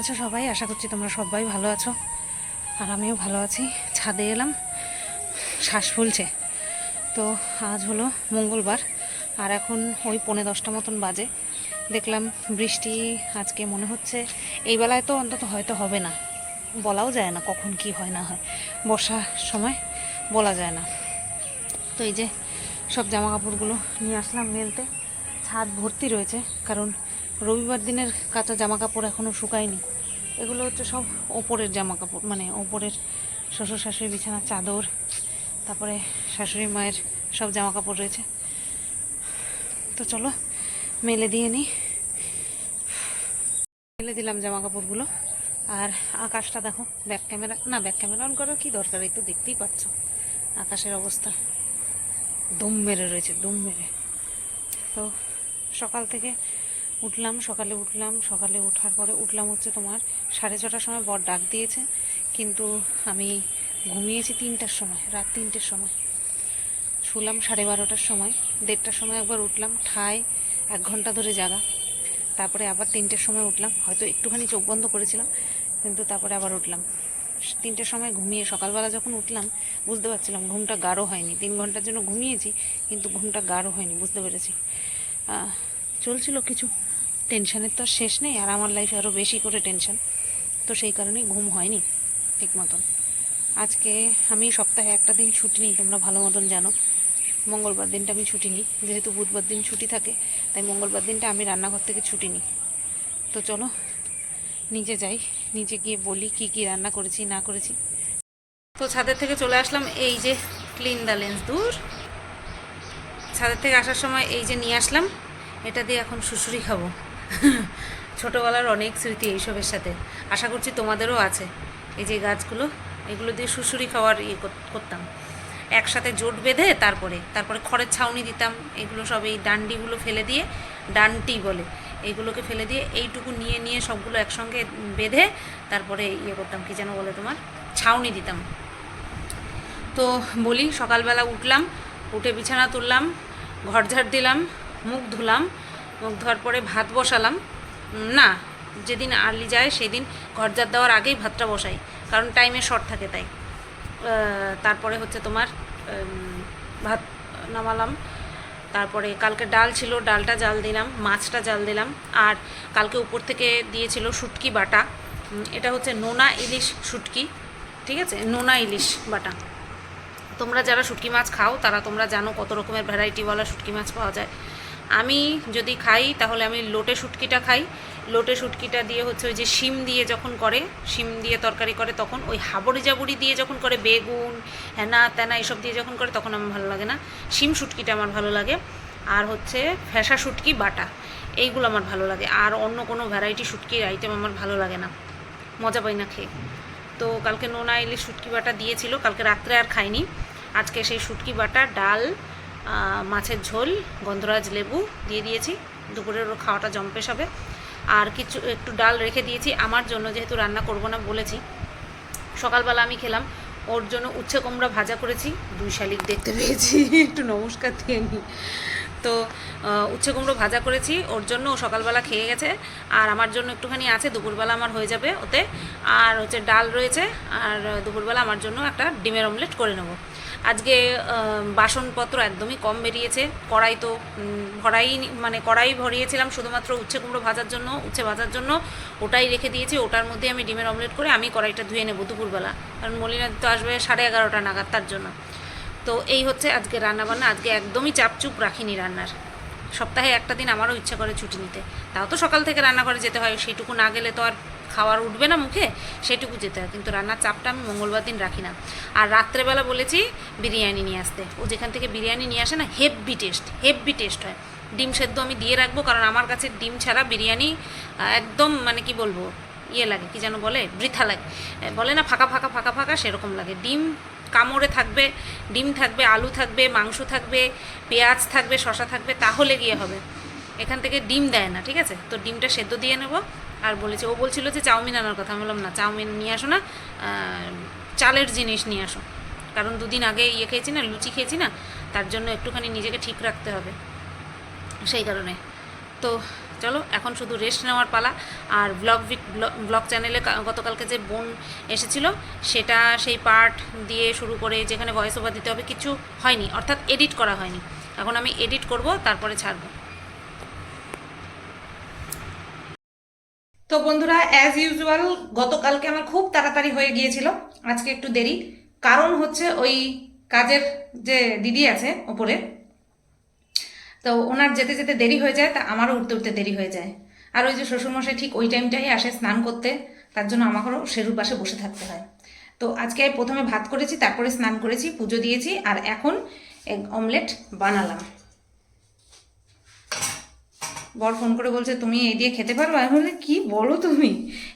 আছো সবাই? আশা করছি তোমরা সবাই ভালো আছো। আর আমিও ভালো আছি। ছাদে এলাম। শ্বাস ফুলছে। তো আজ হলো মঙ্গলবার। আর এখন ওই পৌনে দশটা মতন বাজে। দেখলাম বৃষ্টি আজকে মনে হচ্ছে এই বেলায় তো অন্তত হয়তো হবে না। বলাও যায় না কখন কি হয় না হয়। বর্ষার সময় বলা যায় না। তো এই যে সব জামা কাপড়গুলো নিয়ে আসলাম মেলতে। ছাদ ভর্তি রয়েছে। কারণ রবিবার দিনের কাঁচা জামা কাপড় এখনও শুকায়নি। এগুলো হচ্ছে সব ওপরের জামা কাপড় মানে ওপরের শ্বশুর শাশুড়ি বিছানার চাদর, তারপরে শাশুড়ি মায়ের সব জামা কাপড় রয়েছে। তো চলো, মেলে দিয়ে নিই। মেলে দিলাম জামা কাপড়গুলো আর আকাশটা দেখো ব্যাক ক্যামেরা না ব্যাক ক্যামেরা অন করার কি দরকার? এই তো দেখতেই পাচ্ছ আকাশের অবস্থা। দম মেরে রয়েছে, দম মেরে। তো সকাল থেকে উঠলাম, সকালে উঠলাম, সকালে ওঠার পরে উঠলাম হচ্ছে তোমার সাড়ে ছটার সময় বর ডাক দিয়েছে, কিন্তু আমি ঘুমিয়েছি তিনটার সময়, রাত তিনটের সময়। শুলাম সাড়ে বারোটার সময়, দেড়টার সময় একবার উঠলাম, ঠায় এক ঘণ্টা ধরে জাগা। তারপরে আবার তিনটের সময় উঠলাম, হয়তো একটুখানি চোখ বন্ধ করেছিলাম, কিন্তু তারপরে আবার উঠলাম। তিনটের সময় ঘুমিয়ে সকালবেলা যখন উঠলাম, বুঝতে পারছিলাম ঘুমটা গাঢ় হয়নি। তিন ঘণ্টার জন্য ঘুমিয়েছি, কিন্তু ঘুমটা গাঢ় হয়নি, বুঝতে পেরেছি। চলছিল কিছু। টেনশনের তো শেষ নেই, আর আমার লাইফে আরও বেশি করে টেনশন তো সেই কারণেই ঘুম হয়নি ঠিক মতন। আজকে আমি সপ্তাহে একটা দিন ছুটি নিই, তোমরা ভালো মতন জানো। মঙ্গলবার দিনটা আমি ছুটি নিই, যেহেতু বুধবার দিন ছুটি থাকে, তাই মঙ্গলবার দিনটা আমি রান্নাঘর থেকে ছুটি নিই। তো চলো নিচে যাই নিচে গিয়ে বলি কি কি রান্না করেছি, না করেছি। তো ছাদের থেকে চলে আসলাম, এই যে ক্লিন দ্য লেন্স দূর। ছাদের থেকে আসার সময় এই যে নিয়ে আসলাম, এটা দিয়ে এখন শুশুরি খাব। ছোটোবেলার অনেক স্মৃতি এইসবের সাথে। আশা করছি তোমাদেরও আছে। এই যে গাছগুলো, এগুলো দিয়ে শুশুরি খাওয়ার ইয়ে কর- করতাম। একসাথে জোট বেঁধে তারপরে তারপরে খড়ের ছাউনি দিতাম। এগুলো সব এই ডান্ডিগুলো ফেলে দিয়ে, ডান্টি বলে এইগুলোকে ফেলে দিয়ে এইটুকু নিয়ে নিয়ে সবগুলো একসঙ্গে বেঁধে তারপরে ইয়ে করতাম, কি যেন বলে তোমার? ছাউনি দিতাম। তো বলি, সকালবেলা উঠলাম, উঠে বিছানা তুললাম ঘর ঝাড় দিলাম, মুখ ধুলাম মুখ ধোয়ার পরে ভাত বসালাম। না, যেদিন আর্লি যায় সেদিন ঘর ঝাড় দেওয়ার আগেই ভাতটা বসাই, কারণ টাইমে শর্ট থাকে তাই। তারপরে হচ্ছে তোমার ভাত নামালাম। তারপরে কালকে ডাল ছিল, ডালটা জাল দিলাম, মাছটা জাল দিলাম, আর কালকে উপর থেকে দিয়েছিল শুটকি বাটা। এটা হচ্ছে নোনা ইলিশ শুটকি, ঠিক আছে? নোনা ইলিশ বাটা। তোমরা যারা শুটকি মাছ খাও, তারা তোমরা জানো কত রকমের ভ্যারাইটিওয়ালা শুটকি মাছ পাওয়া যায়। আমি যদি খাই, তাহলে আমি লোটে শুটকিটা খাই। লোটে শুটকিটা দিয়ে হচ্ছে ওই যে শিম দিয়ে যখন করে, শিম দিয়ে তরকারি করে, তখন ওই হাবড়ি জাবড়ি দিয়ে যখন করে, বেগুন হ্যানা ত্যানা এসব দিয়ে যখন করে, তখন আমার ভালো লাগে না। শিম শুটকিটা আমার ভালো লাগে। আর হচ্ছে ফ্যাসা শুটকি, বাটা, এইগুলো আমার ভালো লাগে। আর অন্য কোনো ভ্যারাইটি শুটকির আইটেম আমার ভালো লাগে না। মজা পাই না খেয়ে। তো কালকে নোনা ইলিশ শুটকি বাটা দিয়েছিল, কালকে রাত্রে আর খাইনি। আজকে সেই শুটকি বাটা, ডাল মাছের ঝোল, গন্ধরাজ লেবু দিয়ে দিয়েছি। দুপুরের ওর খাওয়াটা জম্পেশ হবে আর কিছু, একটু ডাল রেখে দিয়েছি। আমার জন্য যেহেতু রান্না করব না বলেছি, সকালবেলা আমি খেলাম। ওর জন্য উচ্ছে কুমড়া ভাজা করেছি। দুই শালিক দেখতে পেয়েছি, একটু নমস্কার দিয়ে নিই তো উচ্ছে কুমড়ো ভাজা করেছি। ওর জন্য ও সকালবেলা খেয়ে গেছে। আর আমার জন্য একটুখানি আছে, দুপুরবেলা আমার হয়ে যাবে ওতে। আর হচ্ছে ডাল রয়েছে। আর দুপুরবেলা আমার জন্য একটা ডিমের অমলেট করে নেব। আজকে বাসনপত্র একদমই কম বেরিয়েছে। কড়াই তো ভরাই মানে কড়াই ভরিয়েছিলাম শুধুমাত্র উচ্ছে কুমড়ো ভাজার জন্য, উচ্ছে ভাজার জন্য। ওটাই রেখে দিয়েছি, ওটার মধ্যে আমি ডিমের অমলেট করে আমি কড়াইটা ধুয়ে নেব দুপুরবেলা। কারণ মলিনাদি তো আসবে সাড়ে এগারোটা নাগাদ তার জন্য। তো এই হচ্ছে আজকে রান্নাবান্না, আজকে একদমই চাপচুপ রাখিনি রান্নার। সপ্তাহে একটা দিন আমারও ইচ্ছা করে ছুটি নিতে। তাও তো সকাল থেকে রান্না করে যেতে হয়, সেইটুকু না গেলে তো আর খাওয়ার উঠবে না মুখে, সেটুকু যেতে হয়। কিন্তু রান্নার চাপটা আমি মঙ্গলবার দিন রাখি না। আর রাত্রেবেলা বলেছি বিরিয়ানি নিয়ে আসতে। ও যেখান থেকে বিরিয়ানি নিয়ে আসে না, হেভি টেস্ট হেভি টেস্ট হয়। ডিম সেদ্ধ আমি দিয়ে রাখব কারণ আমার কাছে ডিম ছাড়া বিরিয়ানি একদম মানে কি বলব ইয়ে লাগে, কি যেন বলে, বৃথা লাগে। বলে না ফাঁকা ফাঁকা ফাঁকা ফাঁকা, সেরকম লাগে। ডিম কামড়ে থাকবে, ডিম থাকবে, আলু থাকবে, মাংস থাকবে, পেঁয়াজ থাকবে শশা থাকবে, তাহলে গিয়ে হবে। এখান থেকে ডিম দেয় না, ঠিক আছে? তো ডিমটা সেদ্ধ দিয়ে নেব। আর বলেছে, ও বলছিল যে চাউমিন আনার কথা। আমি বললাম, না, চাউমিন নিয়ে আসো না চালের জিনিস নিয়ে আসো। কারণ দুদিন আগে ইয়ে খেয়েছি না, লুচি খেয়েছি না, তার জন্য একটুখানি নিজেকে ঠিক রাখতে হবে। সেই কারণে। তো চলো, এখন শুধু রেস্ট নেওয়ার পালা। আর ব্লগ ব্লগ চ্যানেলে গতকালকে যে বোন এসেছিল, সেটা সেই পার্ট দিয়ে শুরু করে যেখানে ভয়েস ওভার দিতে হবে, কিছু হয়নি। অর্থাৎ এডিট করা হয়নি। এখন আমি এডিট করব, তারপরে ছাড়বো। তো বন্ধুরা অ্যাজ ইউজুয়াল গতকালকে আমার খুব তাড়াতাড়ি হয়ে গিয়েছিল। আজকে একটু দেরি। কারণ হচ্ছে ওই কাজের যে দিদি আছে ওপরে, তো ওনার যেতে যেতে দেরি হয়ে যায়, তা আমারও উঠতে উঠতে দেরি হয়ে যায়। আর ওই যে শ্বশুরমশাই ঠিক ওই টাইমটাই আসে স্নান করতে, তার জন্য আমাকেও সেরুর পাশে বসে থাকতে হয়। তো আজকে প্রথমে ভাত করেছি, তারপরে স্নান করেছি, পুজো দিয়েছি, আর এখন এগ অমলেট বানালাম। বর ফোন করে বলছে, তুমি এই দিয়ে খেতে পারবে? আমি বলি কি বলো তুমি?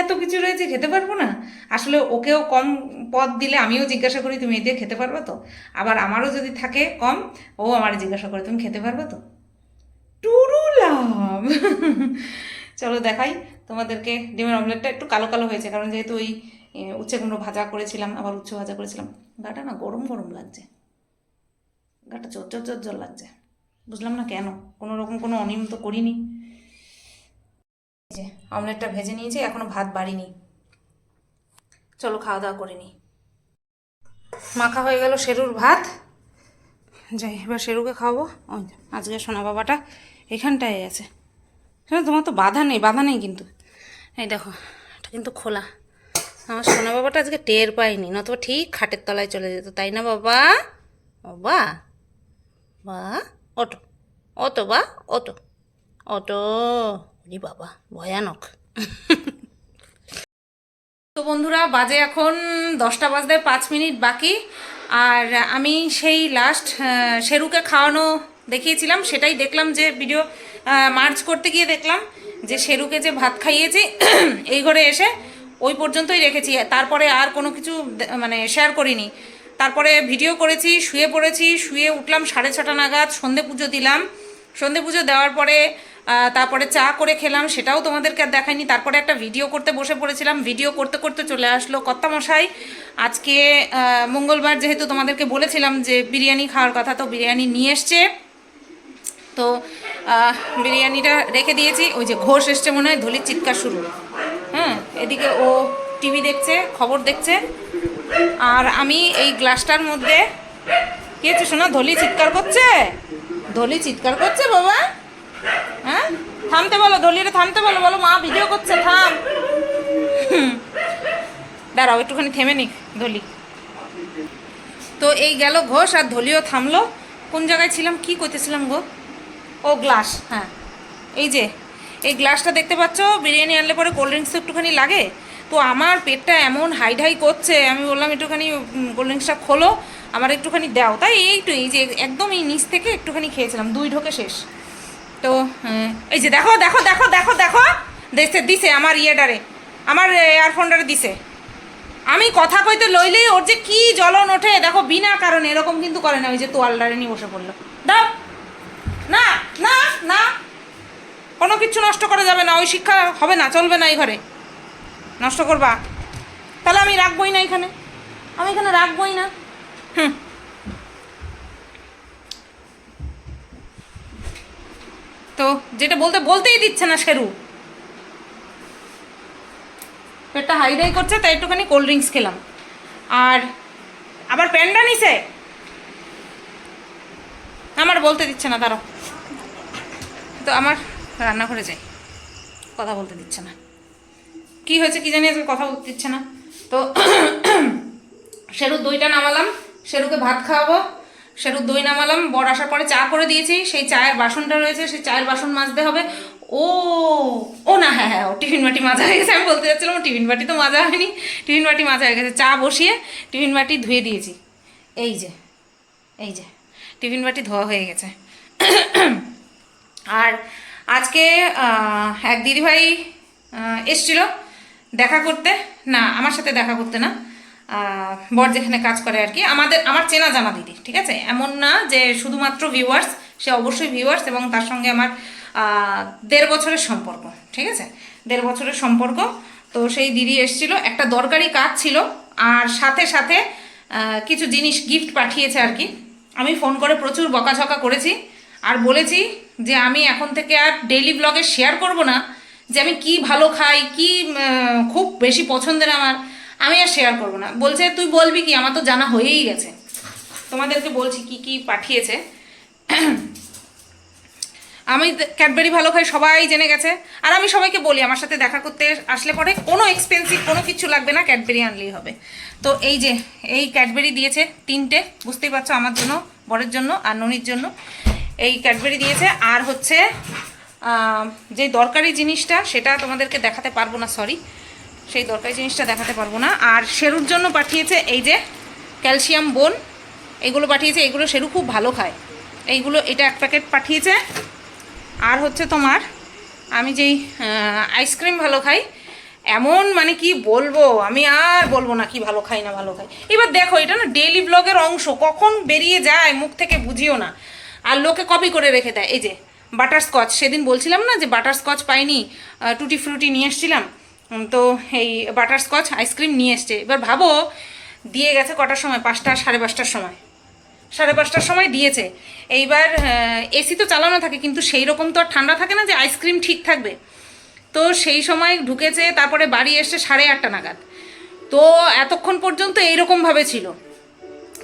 এত কিছু রয়েছে, খেতে পারব না? আসলে ওকেও কম পদ দিলে আমিও জিজ্ঞাসা করি, তুমি এই দিয়ে খেতে পারবে তো? আবার আমারও যদি থাকে কম, ও আমার জিজ্ঞাসা করে, তুমি খেতে পারবে তো? টুরুলাম চলো দেখাই তোমাদেরকে, ডিমের অমলেটটা একটু কালো কালো হয়েছে, কারণ যেহেতু ওই উচ্ছে কুমড়ো ভাজা করেছিলাম, আবার উচ্ছে ভাজা করেছিলাম। গাটা না গরম গরম লাগছে। গাটা চোর চোর চোর লাগছে। বুঝলাম না কেন? কোনো রকম কোনো অনিয়ম তো করিনি। যে অমলেটটা ভেজে নিয়েছি, এখনও ভাত বাড়িনি। চলো খাওয়া দাওয়া করে নিই। মাখা হয়ে গেল শেরুর ভাত। যাই, এবার শেরুকে খাওয়াবো। ওই আজকে সোনা বাবাটা এখানটায় আছে। শোনো তোমার তো বাধা নেই বাধা নেই কিন্তু। এই দেখো, এটা কিন্তু খোলা। আমার সোনা বাবাটা আজকে টের পাইনি নতুবা ঠিক খাটের তলায় চলে যেত, তাই না বাবা? বাবা? বা অটো। অটো বা অটো। অটো রি বাবা, ভয়ানক। তো বন্ধুরা, বাজে এখন দশটা বাজতে পাঁচ মিনিট বাকি। আর আমি সেই লাস্ট শেরুকে খাওয়ানো দেখিয়েছিলাম, সেটাই দেখলাম যে ভিডিও মার্চ করতে গিয়ে দেখলাম যে শেরুকে যে ভাত খাইয়েছি, এই ঘরে এসে ওই পর্যন্তই রেখেছি। তারপরে আর কোনো কিছু মানে শেয়ার করিনি। তারপরে ভিডিও করেছি, শুয়ে পড়েছি, শুয়ে উঠলাম সাড়ে ছটা নাগাদ, সন্ধে পুজো দিলাম। সন্ধে পুজো দেওয়ার পরে তারপরে চা করে খেলাম, সেটাও তোমাদেরকে আর দেখাইনি। তারপরে একটা ভিডিও করতে বসে পড়েছিলাম। ভিডিও করতে করতে চলে আসলো কর্তামশাই। আজকে মঙ্গলবার যেহেতু তোমাদেরকে বলেছিলাম যে বিরিয়ানি খাওয়ার কথা, তো বিরিয়ানি নিয়ে এসছে। তো বিরিয়ানিটা রেখে দিয়েছি। ওই যে ঘোষ এসছে মনে হয়, ধলির চিৎকার শুরু। হ্যাঁ এদিকে ও টিভি দেখছে, খবর দেখছে। আর আমি এই গ্লাসটার মধ্যে, কি হচ্ছে শোনা ধলি চিৎকার করছে? ধলি চিৎকার করছে বাবা? হ্যাঁ? থামতে বলো, ধলিরে থামতে বলো বলো, মা ভিডিও করছে, থাম। দাঁড়াও, একটুখানি থেমে নিক, ধলি। তো এই গেল ঘোষ আর ধলিও থামলো। কোন জায়গায় ছিলাম, কি করতেছিলাম গো? ও, গ্লাস হ্যাঁ। এই যে, এই গ্লাসটা দেখতে পাচ্ছ? বিরিয়ানি আনলে পরে কোল্ড ড্রিঙ্কস একটুখানি লাগে? তো আমার পেটটা এমন হাই ঢাই করছে আমি বললাম একটুখানি কোল্ড ড্রিঙ্কসটা খোলো আমার একটুখানি দাও। তাই এইটু এই যে একদম এই নিচ থেকে একটুখানি খেয়েছিলাম দুই ঢোকে শেষ। তো হ্যাঁ, এই যে দেখো দেখো দেখো দেখো দেখো দিছে দিছে আমার ইয়েটারে আমার এয়ারফোনটারে দিছে। আমি কথা কইতে লইলেই ওর যে কি জ্বলন ওঠে দেখো বিনা কারণে এরকম কিন্তু করে না ওই যে তোয়ালটারে নিয়ে বসে পড়ল। দাও না না না কোনো কিছু নষ্ট করা যাবে না ওই শিক্ষা হবে না চলবে না এই ঘরে। নষ্ট করবা? তাহলে আমি রাখবই না এখানে। আমি এখানে রাখবই না। হুম। তো যেটা বলতে বলতেই দিচ্ছে না শেরু। পেটটা হাইডাই করছে, তাই একটুখানি কোল্ড ড্রিঙ্কস খেলাম। আর আবার প্যান্ডা নিছে? আমার বলতে দিচ্ছে না তারও তো আমার রান্নাঘরে যাই। কথা বলতে দিচ্ছে না। কি হয়েছে কি জানি, আজকে কথা দিচ্ছে না। তো শেরুর দইটা নামালাম, শেরুকে ভাত খাওয়াবো। শেরুর দই নামালাম, বর আসার পরে চা করে দিয়েছি, সেই চায়ের বাসনটা রয়েছে, সেই চায়ের বাসন মাজতে হবে। ও ও না হ্যাঁ হ্যাঁ ও টিফিন বাটি মাজা হয়ে গেছে, আমি বলতে যাচ্ছিলাম, ও টিফিন বাটি তো মাজা হয়নি। টিফিন বাটি মাজা হয়ে গেছে, চা বসিয়ে টিফিন বাটি ধুয়ে দিয়েছি। এই যে এই যে, টিফিন বাটি ধোয়া হয়ে গেছে। আর আজকে এক দিদিভাই এসছিল দেখা করতে? না, আমার সাথে দেখা করতে না। বর যেখানে কাজ করে আর কি। আমাদের, আমার চেনা জানা দিদি, ঠিক আছে? এমন না যে শুধুমাত্র ভিউয়ার্স সে অবশ্যই ভিউয়ার্স এবং তার সঙ্গে আমার দেড় বছরের সম্পর্ক, ঠিক আছে? দেড় বছরের সম্পর্ক। তো সেই দিদি এসছিল। একটা দরকারি কাজ ছিল আর সাথে সাথে কিছু জিনিস গিফট পাঠিয়েছে আর কি। আমি ফোন করে প্রচুর বকাঝকা করেছি আর বলেছি যে আমি এখন থেকে আর ডেইলি ব্লগে শেয়ার করব না। যে আমি কি ভালো খাই, কি খুব বেশি পছন্দের আমার, আমি আর শেয়ার করব না। বলছে, তুই বলবি কি? আমার তো জানা হয়েই গেছে। তোমাদেরকে বলছি কি কি পাঠিয়েছে। আমি ক্যাডবেরি ভালো খাই, সবাই জেনে গেছে। আর আমি সবাইকে বলি, আমার সাথে দেখা করতে আসলে পরে কোনো এক্সপেন্সিভ কোনো কিছু লাগবে না ক্যাডবেরি আনলেই হবে। তো এই যে, এই ক্যাডবেরি দিয়েছে তিনটে, বুঝতেই পারছ, আমার জন্য, বরের জন্য আর ননির জন্য। এই ক্যাডবেরি দিয়েছে, আর হচ্ছে যে দরকারি জিনিসটা সেটা তোমাদেরকে দেখাতে পারব না সরি সেই দরকারি জিনিসটা দেখাতে পারব না। আর শেরুর জন্য পাঠিয়েছে এই যে ক্যালসিয়াম বোন, এগুলো পাঠিয়েছে, এগুলো শেরু খুব ভালো খায়। এইগুলো, এটা এক প্যাকেট পাঠিয়েছে। আর হচ্ছে তোমার, আমি যেই আইসক্রিম ভালো খাই, এমন মানে কি বলব, আমি আর বলব না কি ভালো খাই না ভালো খাই। এবার দেখো, এটা না ডেইলি ব্লগের অংশ, কখন বেরিয়ে যায়, মুখ থেকে বুঝিও না। আর লোকে কপি করে রেখে দেয়, এই যে বাটার স্কচ সেদিন বলছিলাম না যে বাটার স্কচ পাইনি টুটি ফ্রুটি নিয়ে এসছিলাম। তো এই বাটার স্কচ আইসক্রিম নিয়ে এসছে। এবার ভাবো, দিয়ে গেছে কটার সময়? পাঁচটা, সাড়ে পাঁচটার সময়। সাড়ে পাঁচটার সময় দিয়েছে। এইবার এসি তো চালানো থাকে, কিন্তু সেই রকম তো আর ঠান্ডা থাকে না যে আইসক্রিম ঠিক থাকবে। তো সেই সময় ঢুকেছে, তারপরে বাড়ি এসে সাড়ে আটটা নাগাদ। তো এতক্ষণ পর্যন্ত এইরকমভাবে ছিল।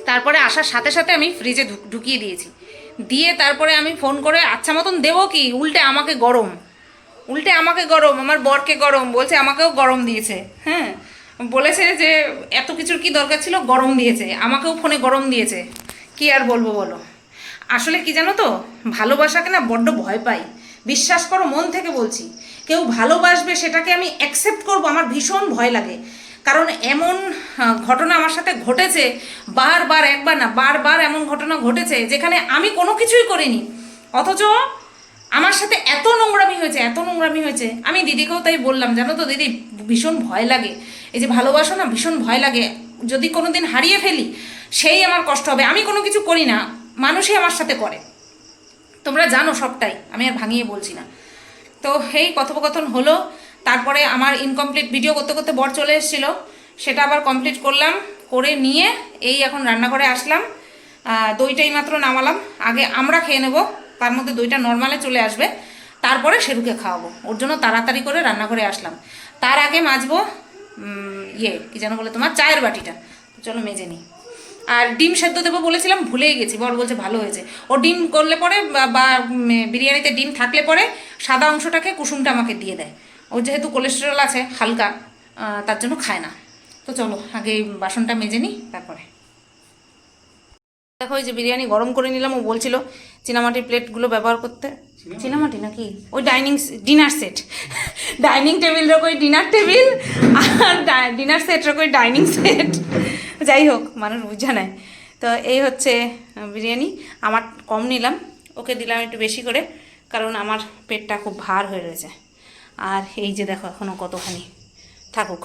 তারপরে আসার সাথে সাথে আমি ফ্রিজে ঢুকিয়ে দিয়েছি। দিয়ে তারপরে আমি ফোন করে আচ্ছা মতন দেবো কি? উল্টে আমাকে গরম। উল্টে আমাকে গরম, আমার বরকে গরম, বলছে আমাকেও গরম দিয়েছে হ্যাঁ? বলেছে যে এত কিছুর কি দরকার ছিল? গরম দিয়েছে, আমাকেও ফোনে গরম দিয়েছে। কি আর বলব বলো? আসলে কি জানো তো? ভালোবাসাকে না বড্ড ভয় পাই। বিশ্বাস করো, মন থেকে বলছি। কেউ ভালোবাসবে সেটাকে আমি অ্যাকসেপ্ট করব, আমার ভীষণ ভয় লাগে। কারণ এমন ঘটনা আমার সাথে ঘটেছে, বারবার, একবার না, বারবার এমন ঘটনা ঘটেছে, যেখানে আমি কোনো কিছুই করিনি। অথচ আমার সাথে এত নোংরামি হয়েছে, এত নোংরামি হয়েছে। আমি দিদিকেও তাই বললাম, জানো তো দিদি, ভীষণ ভয় লাগে। এই যে ভালোবাসো না, ভীষণ ভয় লাগে। যদি কোনো দিন হারিয়ে ফেলি, সেই আমার কষ্ট হবে। আমি কোনো কিছু করি না, মানুষই আমার সাথে করে। তোমরা জানো সবটাই, আমি আর ভাঙিয়ে বলছি না। তো এই কথোপকথন হলো তারপরে আমার ইনকমপ্লিট ভিডিও করতে করতে বর চলে এসেছিল। সেটা আবার কমপ্লিট করলাম, করে নিয়ে এই এখন রান্নাঘরে আসলাম। দইটাই মাত্র নামালাম। আগে আমরা খেয়ে নেব, তার মধ্যে দইটা নর্মালে চলে আসবে। তারপরে শেরুকে খাওয়াবো। ওর জন্য তাড়াতাড়ি করে রান্নাঘরে আসলাম। তার আগে মাজবো ইয়ে কি যেন বলে তোমার, চায়ের বাটিটা। চলো মেজে নিই। আর ডিম সেদ্ধ দেবো বলেছিলাম, ভুলেই গেছি। বর বলছে ভালো হয়েছে। ও ডিম করলে পরে বা বিরিয়ানিতে ডিম থাকলে পরে সাদা অংশটাকে কুসুমটা আমাকে দিয়ে দেয়। ওর যেহেতু কোলেস্টেরল আছে হালকা তার জন্য খায় না। তো চলো আগে বাসনটা মেজে নিই তারপরে। দেখো এই যে বিরিয়ানি গরম করে নিলাম ও বলছিল চীনামাটির প্লেটগুলো ব্যবহার করতে। চীনামাটি? নাকি? ওই dining dinner set dining table রকম ডিনার টেবিল আর ডিনার সেট রকম ডাইনিং সেট যাই হোক মানুষ বুঝা নেয়। তো এই হচ্ছে বিরিয়ানি। আমার কম নিলাম ওকে দিলাম একটু বেশি করে কারণ আমার পেটটা খুব ভার হয়ে রয়েছে। আর এই যে দেখো এখনও কতখানি। থাকুক।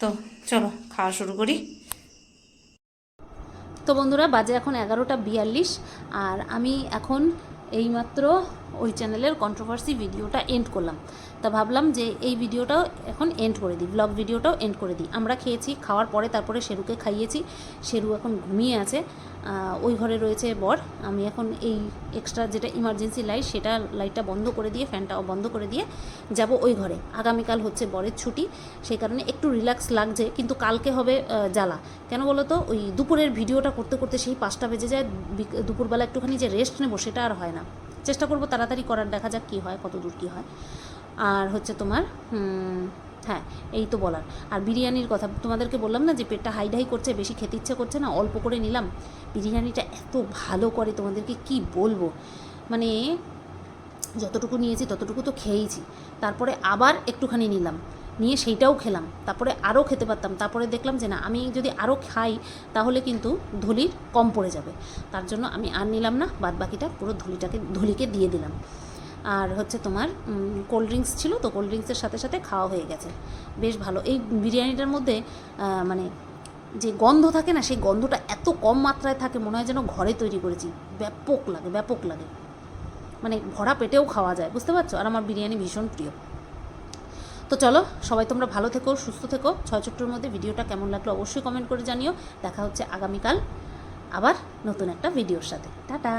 তো চলো, খাওয়া শুরু করি। তো বন্ধুরা, বাজে এখন এগারোটা বিয়াল্লিশ, আর আমি এখন এইমাত্র ওই চ্যানেলের কন্ট্রোভার্সি ভিডিওটা এন্ড করলাম। তা ভাবলাম যে এই ভিডিওটাও এখন এন্ড করে দিই ব্লগ ভিডিওটাও এন্ড করে দিই। আমরা খেয়েছি, খাওয়ার পরে তারপরে শেরুকে খাইয়েছি, শেরু এখন ঘুমিয়ে আছে ওই ঘরে রয়েছে বর। আমি এখন এই এক্সট্রা যেটা ইমার্জেন্সি লাইট সেটা লাইটটা বন্ধ করে দিয়ে ফ্যানটাও বন্ধ করে দিয়ে যাব ওই ঘরে। আগামীকাল হচ্ছে বরের ছুটি, সেই কারণে একটু রিল্যাক্স লাগছে, কিন্তু কালকে হবে জ্বালা। কেন বলো তো ওই দুপুরের ভিডিওটা করতে করতে সেই পাঁচটা বেজে যায় দুপুরবেলা একটুখানি যে রেস্ট নেব সেটা আর হয় না। চেষ্টা করব তাড়াতাড়ি করার, দেখা যাক কী হয় কত দূর কী হয়। আর হচ্ছে তোমার হ্যাঁ এই তো বলার। আর বিরিয়ানির কথা, তোমাদেরকে বললাম না যে পেটটা হাই ঢাই করছে, বেশি খেতে ইচ্ছে করছে না, অল্প করে নিলাম। বিরিয়ানিটা এত ভালো করে তোমাদেরকে কি বলব? মানে যতটুকু নিয়েছি ততটুকু তো খেয়েইছি। তারপরে আবার একটুখানি নিলাম, নিয়ে সেইটাও খেলাম। তারপরে আরও খেতে পারতাম। তারপরে দেখলাম যে না, আমি যদি আরও খাই, তাহলে কিন্তু ধুলির কম পড়ে যাবে। তার জন্য আমি আর নিলাম না বাদ বাকিটা পুরো ধুলিটাকে, ধুলিকে দিয়ে দিলাম। আর হচ্ছে তোমার কোল্ড ড্রিঙ্কস ছিল, তো কোল্ড ড্রিঙ্কসের সাথে সাথে খাওয়া হয়ে গেছে। বেশ ভালো। এই বিরিয়ানিটার মধ্যে মানে যে গন্ধ থাকে না, সেই গন্ধটা এত কম মাত্রায় থাকে, মনে হয় যেন ঘরে তৈরি করেছি। ব্যাপক লাগে ব্যাপক লাগে। মানে ভরা পেটেও খাওয়া যায়, বুঝতে পারছ? আর আমার বিরিয়ানি ভীষণ প্রিয়। তো চলো, সবাই তোমরা ভালো থেকো, সুস্থ থেকো। ছয় ছোট্টর মধ্যে ভিডিওটা কেমন লাগল অবশ্যই কমেন্ট করে জানিও। দেখা হচ্ছে আগামীকাল আবার নতুন একটা ভিডিওর সাথে। টাটা!